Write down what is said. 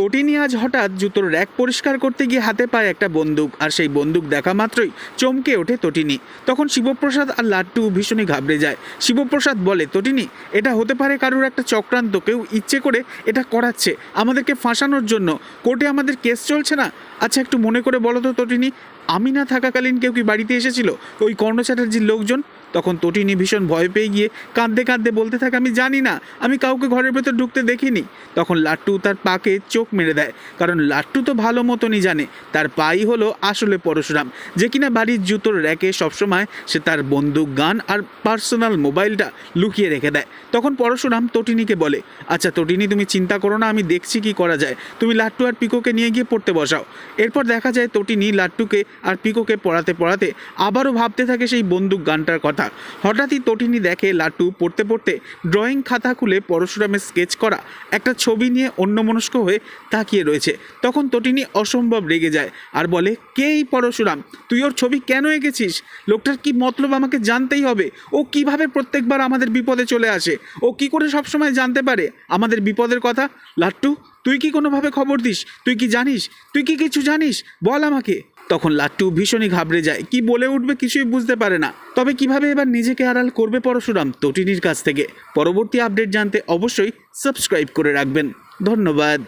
তটিনী আজ হঠাৎ জুতোর র্যাক পরিষ্কার করতে গিয়ে হাতে পায় একটা বন্দুক, আর সেই বন্দুক দেখা মাত্রই চমকে ওঠে তটিনী তখন শিবপ্রসাদ আর লাট্টু ভীষণই ঘাবড়ে যায়। শিবপ্রসাদ বলে তটিনী এটা হতে পারে কারুর একটা চক্রান্ত, কেউ ইচ্ছে করে এটা করাচ্ছে। আমাদেরকে ফাঁসানোর জন্য কোর্টে আমাদের কেস চলছে না? আচ্ছা একটু মনে করে বলো তো তটিনী আমি না থাকাকালীন কেউ কি বাড়িতে এসেছিল? ওই কর্ণ চ্যাটার্জির লোকজন? তখন তটিনী ভীষণ ভয় পেয়ে গিয়ে কাঁদতে কাঁদতে বলতে থাকে, আমি জানি না, আমি কাউকে ঘরের ভেতর ঢুকতে দেখিনি। তখন লাট্টু তার পাকে চোখ মেরে দেয়, কারণ লাট্টু তো ভালো মতনই জানে, তার পাই হলো আসলে পরশুরাম, যে কিনা বাড়ির জুতোর র্যাকে সবসময় সে তার বন্দুক, গান আর পার্সোনাল মোবাইলটা লুকিয়ে রেখে দেয়। তখন পরশুরাম তটিনীকে বলে আচ্ছা তটিনী, তুমি চিন্তা করো না, আমি দেখছি কি করা যায়। তুমি লাট্টু আর পিকোকে নিয়ে গিয়ে পড়তে বসাও। এরপর দেখা যায় তটিনী লাট্টুকে আর পিকোকে পড়াতে পড়াতে আবারও ভাবতে থাকে সেই বন্দুক গানটার কথা। হঠাৎই তটিনী দেখে লাট্টু পড়তে পড়তে ড্রয়িং খাতা খুলে পরশুরামের স্কেচ করা একটা ছবি নিয়ে অন্যমনস্ক হয়ে তাকিয়ে রয়েছে। তখন তটিনী অসম্ভব রেগে যায় আর বলে কে এই পরশুরাম, তুই ওর ছবি কেন এঁকেছিস? লোকটার কি মতলব আমাকে জানতেই হবে? ও কীভাবে প্রত্যেকবার আমাদের বিপদে চলে আসে? ও কি করে সবসময় জানতে পারে আমাদের বিপদের কথা? লাট্টু, তুই কি কোনোভাবে খবর দিস? তুই কি জানিস? তুই কি কিছু জানিস? বল আমাকে। তখন লাট্টু ভীষণই ঘাবড়ে যায়। কি বলে উঠবে কিছুই বুঝতে পারে না। তবে কীভাবে এবার নিজেকে আড়াল করবে পরশুরাম তটিনীর কাছ থেকে? পরবর্তী আপডেট জানতে অবশ্যই সাবস্ক্রাইব করে রাখবেন। ধন্যবাদ।